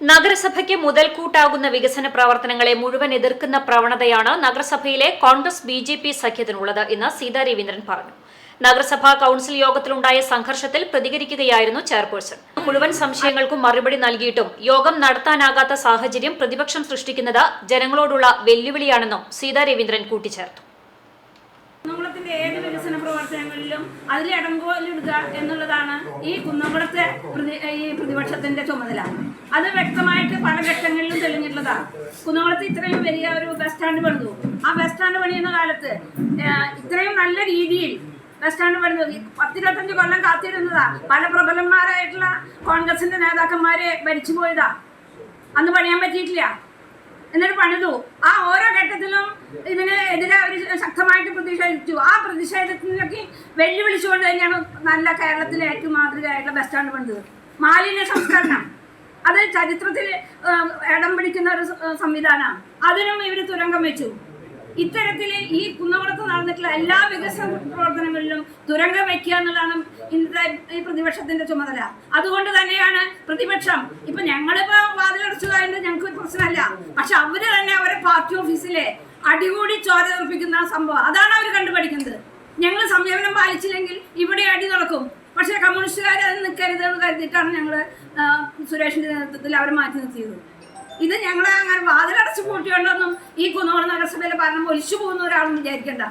നഗരസഭയ്ക്ക് മുതൽക്കൂട്ടാകുന്ന വികസന പ്രവർത്തനങ്ങളെ മുഴുവൻ എതിർക്കുന്ന പ്രവണതയാണ് നഗരസഭയിലെ കോൺഗ്രസ് ബി ജെ പി സഖ്യത്തിനുള്ളത് എന്ന് സീതാ രവീന്ദ്രൻ പറഞ്ഞു. നഗരസഭാ കൌൺസിൽ യോഗത്തിലുണ്ടായ സംഘർഷത്തിൽ പ്രതികരിക്കുകയായിരുന്നു ചെയർപേഴ്സൺ. മുഴുവൻ സംശയങ്ങൾക്കും മറുപടി നൽകിയിട്ടും യോഗം നടത്താനാകാത്ത സാഹചര്യം പ്രതിപക്ഷം സൃഷ്ടിക്കുന്നത് ജനങ്ങളോടുള്ള വെല്ലുവിളിയാണെന്നും സീതാ രവീന്ദ്രൻ കൂട്ടിച്ചേർത്തു. കുന്നംകുളത്തിന്റെ ഏത് വികസന പ്രവർത്തനങ്ങളിലും അതിൽ ഇടങ്കോലിടുക എന്നുള്ളതാണ് ഈ കുന്നംകുളത്തെ ഈ പ്രതിപക്ഷത്തിന്റെ ചുമതല. അത് വ്യക്തമായിട്ട് പല ഘട്ടങ്ങളിലും തെളിഞ്ഞിട്ടുള്ളതാണ്. കുന്നംകുളത്ത് ഇത്രയും വലിയ ഒരു ബസ് സ്റ്റാൻഡ് പണിതു. ആ ബസ് സ്റ്റാൻഡ് പണിയുന്ന കാലത്ത് ഇത്രയും നല്ല രീതിയിൽ ബസ് സ്റ്റാൻഡ് പണിതു. പത്തിരുപത്തഞ്ച് കൊല്ലം കാത്തിരുന്നതാ. പല പ്രബലന്മാരായിട്ടുള്ള കോൺഗ്രസിന്റെ നേതാക്കന്മാരെ ഭരിച്ചു പോയതാ. അന്ന് പണിയാൻ പറ്റിയിട്ടില്ല. എന്നിട്ട് പണിതു. ആ ഓരോ ഘട്ടത്തിലും ഇതിനെതിരെ അവർ ശക്തമായിട്ട് പ്രതിഷേധിച്ചു. ആ പ്രതിഷേധത്തിനൊക്കെ വെല്ലുവിളിച്ചുകൊണ്ട് തന്നെയാണ് നല്ല കേരളത്തിലെ ഏറ്റവും മാതൃകയായിട്ടുള്ള ബസ് സ്റ്റാൻഡ് പണിത് മാലിന്യ സംസ്കരണം. അത് ചരിത്രത്തിൽ ഇടം പിടിക്കുന്ന ഒരു സംവിധാനമാണ് അതിനും ഇവർ തുരങ്കം വെച്ചു. ഇത്തരത്തിൽ ഈ കുന്നകുളത്ത് നടന്നിട്ടുള്ള എല്ലാ വികസന പ്രവർത്തനങ്ങളിലും തുരങ്കം വെക്കുക എന്നുള്ളതാണ് ഇന്നത്തെ ഈ പ്രതിപക്ഷത്തിന്റെ ചുമതല. അതുകൊണ്ട് തന്നെയാണ് പ്രതിപക്ഷം. ഇപ്പൊ ഞങ്ങളിപ്പോ വാതിലടച്ചു കഴിഞ്ഞാൽ ഞങ്ങൾക്ക് ഒരു പ്രശ്നമല്ല. പക്ഷെ അവർ തന്നെ അവരെ പാർട്ടി ഓഫീസിലെ അടികൂടി ചോര തെറിപ്പിക്കുന്ന സംഭവം. അതാണ് അവർ കണ്ടുപഠിക്കുന്നത്. ഞങ്ങൾ സംയമനം പാലിച്ചില്ലെങ്കിൽ ഇവിടെ അടി നടക്കും പക്ഷേ കമ്മ്യൂണിസ്റ്റുകാർ അത് നിൽക്കരുത് എന്ന് കരുതിയിട്ടാണ് ഞങ്ങൾ സുരേഷിന്റെ നേതൃത്വത്തിൽ അവരെ മാറ്റി നിർത്തിയത്. ഇത് ഞങ്ങളെ അങ്ങനെ വാതിലടച്ച് പൂട്ടിയോണ്ടൊന്നും ഈ കുന്നോളം നഗരസഭയിലെ ഭരണം ഒലിച്ചു പോകുന്ന ഒരാളും വിചാരിക്കണ്ട.